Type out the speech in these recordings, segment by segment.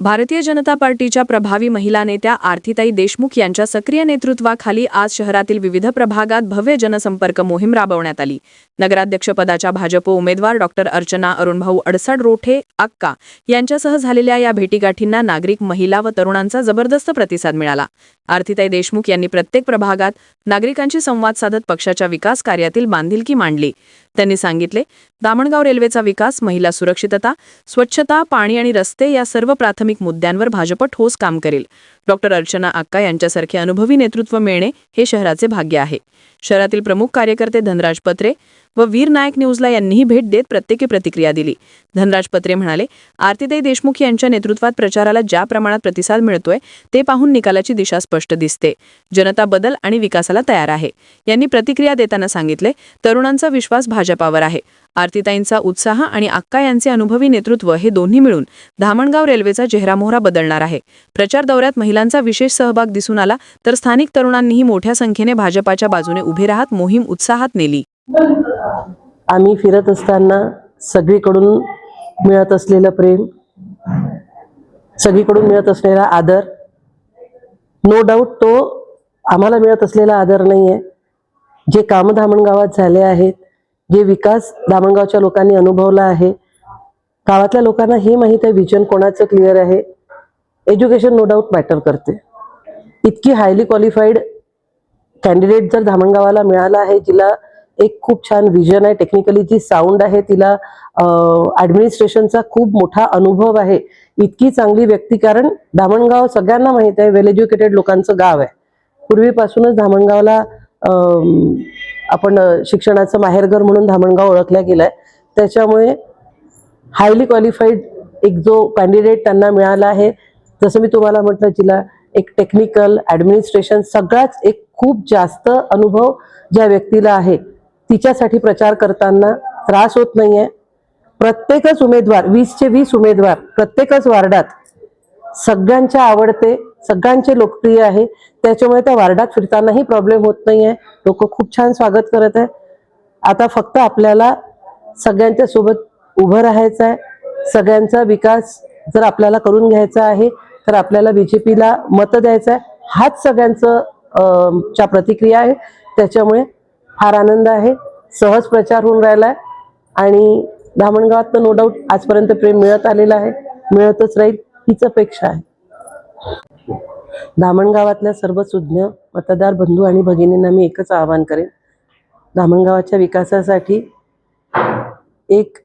भारतीय जनता पार्टीच्या प्रभावी महिला नेत्या आरतीताई देशमुख यांच्या सक्रिय नेतृत्वाखाली आज शहरातील विविध प्रभागात भव्य जनसंपर्क मोहीम राबवण्यात आली. नगराध्यक्षपदाच्या भाजप उमेदवार डॉक्टर अर्चना अरुणभाऊ अडसड रोठे अक्का यांच्यासह झालेल्या या भेटीगाठींना नागरिक महिला व तरुणांचा जबरदस्त प्रतिसाद मिळाला. आरतीताई देशमुख यांनी प्रत्येक प्रभागात नागरिकांशी संवाद साधत पक्षाच्या विकास कार्यातील बांधिलकी मांडली. त्यांनी सांगितले दामणगाव रेल्वेचा विकास महिला सुरक्षितता स्वच्छता पाणी आणि रस्ते या सर्व प्राथमिक मुद्द्यांवर भाजप ठोस काम करेल. डॉक्टर अर्चना आक्का यांच्यासारखे अनुभवी नेतृत्व मिळणे हे शहराचे भाग्य आहे. शहरातील प्रमुख कार्यकर्ते धनराज पत्रे व वीर नायक न्यूजला यांनीही भेट देत प्रत्येकी प्रतिक्रिया दिली. धनराज पत्रे म्हणाले आरतीताई देशमुख यांच्या नेतृत्वात प्रचाराला ज्या प्रमाणात प्रतिसाद मिळतोय ते पाहून निकालाची दिशा स्पष्ट दिसते. जनता बदल आणि विकासाला तयार आहे. यांनी प्रतिक्रिया देताना सांगितले तरुणांचा विश्वास भाजपावर आहे. आरतीताईंचा उत्साह आणि अक्का यांचे अनुभवी नेतृत्व हे दोन्ही मिळून धामणगाव रेल्वेचा चेहरामोहरा बदलणार आहे. प्रचार दौऱ्यात महिला महिलांचा विशेष सहभाग दिसून आला तर स्थानिक तरुणांनीही मोठ्या संख्येने भाजपाच्या बाजूने उभे राहत मोहीम उत्साहात नेली. आम्ही फिरत असताना सगळीकडून मिळत असलेलं प्रेम सगळीकडून मिळत असलेला आदर नो डाऊट तो आम्हाला मिळत असलेला आदर नाही आहे जे कामं धामणगावात झाले आहेत जे विकास धामणगावच्या लोकांनी अनुभवला आहे गावातल्या लोकांना हे माहीत आहे विजन कोणाचं क्लिअर आहे? एज्युकेशन नो डाऊट मॅटर करते. इतकी हायली क्वालिफाईड कॅन्डिडेट जर धामणगावाला मिळाला आहे जिला एक खूप छान विजन आहे टेक्निकली जी साऊंड आहे तिला ऍडमिनिस्ट्रेशनचा खूप मोठा अनुभव आहे. इतकी चांगली व्यक्ती कारण धामणगाव सगळ्यांना माहीत आहे वेल एज्युकेटेड लोकांचं गाव आहे. पूर्वीपासूनच धामणगावला आपण शिक्षणाचं माहेरघर म्हणून धामणगाव ओळखल्या आहे त्याच्यामुळे हायली क्वालिफाईड एक जो कॅन्डिडेट त्यांना मिळाला आहे जसं मी तुम्हाला म्हटलं जिला एक टेक्निकल ऍडमिनिस्ट्रेशन सगळाच एक खूप जास्त अनुभव ज्या व्यक्तीला आहे तिच्यासाठी प्रचार करताना त्रास होत नाहीये. प्रत्येकच उमेदवार वीसचे वीस उमेदवार प्रत्येकच वार्डात सगळ्यांच्या आवडते सगळ्यांचे लोकप्रिय आहे. त्याच्यामुळे त्या वार्डात फिरतानाही प्रॉब्लेम होत नाहीये. लोक खूप छान स्वागत करत आहे आता फक्त आपल्याला सगळ्यांच्या सोबत उभं राहायचं आहे सगळ्यांचा विकास जर आपल्याला करून घ्यायचा आहे तर आपल्याला बीजेपीला मत द्यायचं आहे हाच सगळ्यांचं च्या प्रतिक्रिया आहे. त्याच्यामुळे फार आनंद आहे. सहज प्रचार होऊन राहिला आहे आणि धामणगावात तर नो डाऊट आजपर्यंत प्रेम मिळत आलेलं आहे. मिळतच राहील हीच अपेक्षा आहे. धामणगावातल्या सर्व सुज्ञ मतदार बंधू आणि भगिनींना मी एकच आवाहन करेन. धामणगावाच्या विकासासाठी एक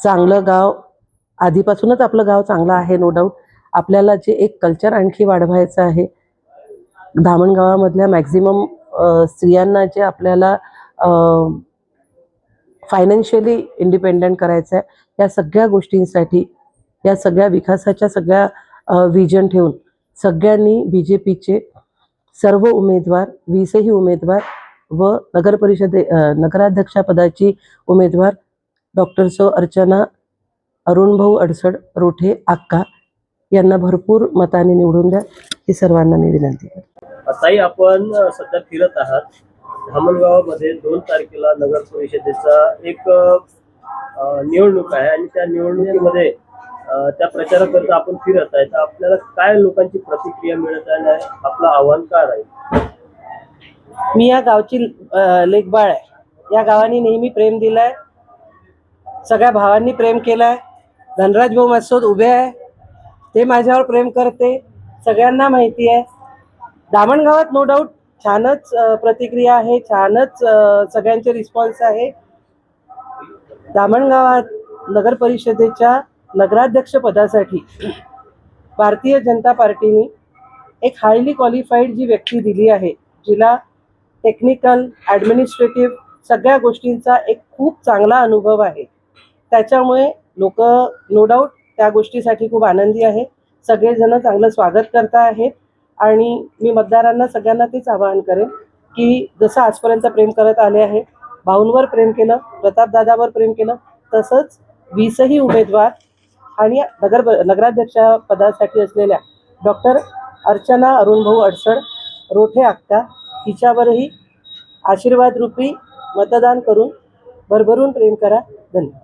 चांगलं गाव आधीपासूनच आपलं गाव चांगलं आहे नो डाऊट आपल्याला जे एक कल्चर आणखी वाढवायचं आहे. धामणगावामधल्या मॅक्झिमम स्त्रियांना जे आपल्याला फायनान्शियली इंडिपेंडंट करायचं आहे या सगळ्या गोष्टींसाठी या सगळ्या विकासाच्या सगळ्या विजन ठेवून सगळ्यांनी बी जे पीचे सर्व उमेदवार वीसही उमेदवार व नगर परिषदे नगराध्यक्षपदाची उमेदवार डॉक्टर सो अर्चना अरुणभाऊ अडसड रोठे आक्का यांना भरपूर मताने निवडून द्या. ही सर्वांना मी विनंती करते. ताई आपण सध्या फिरत आहात. धामणगावामध्ये दोन तारखेला नगर परिषदेचा एक निवडणूक आहे आणि त्या निवडणुकीमध्ये त्या प्रचाराकरता आपण फिरत आहे. तर आपल्याला काय लोकांची प्रतिक्रिया मिळत आहे आणि आपलं आव्हान काय राहील? मी या गावची लेखबाळ आहे. या गावाने नेहमी प्रेम दिलंय. सगळ्या भावांनी प्रेम केलंय. धनराज भाऊ मसोद उभे आहे. ते माझ्यावर प्रेम करते सगळ्यांना माहिती आहे. दामणगावात नो डाऊट छानच प्रतिक्रिया आहे छानच सगळ्यांचे रिस्पॉन्स आहे. दामणगावात नगर परिषदेच्या नगराध्यक्ष पदासाठी भारतीय जनता पार्टीने एक हायली क्वालिफाईड जी व्यक्ती दिली आहे जिला टेक्निकल ॲडमिनिस्ट्रेटिव्ह सगळ्या गोष्टींचा एक खूप चांगला अनुभव आहे. त्याच्यामुळे लोक नो डाऊट त्या गोष्टीसाठी खूप आनंदी आहे. सगळेजण चांगलं स्वागत करता आहेत आणि मी मतदारांना सगळ्यांना तेच आवाहन करेन की जसं आजपर्यंत प्रेम करत आले आहे भाऊंवर प्रेम केलं प्रतापदादावर प्रेम केलं तसंच वीसही उमेदवार आणि नगर नगराध्यक्ष पदासाठी असलेल्या डॉक्टर अर्चना अरुणभाऊ अडसड रोठे आक्का हिच्यावरही आशीर्वाद रूपी मतदान करून भरभरून प्रेम करा. धन्यवाद.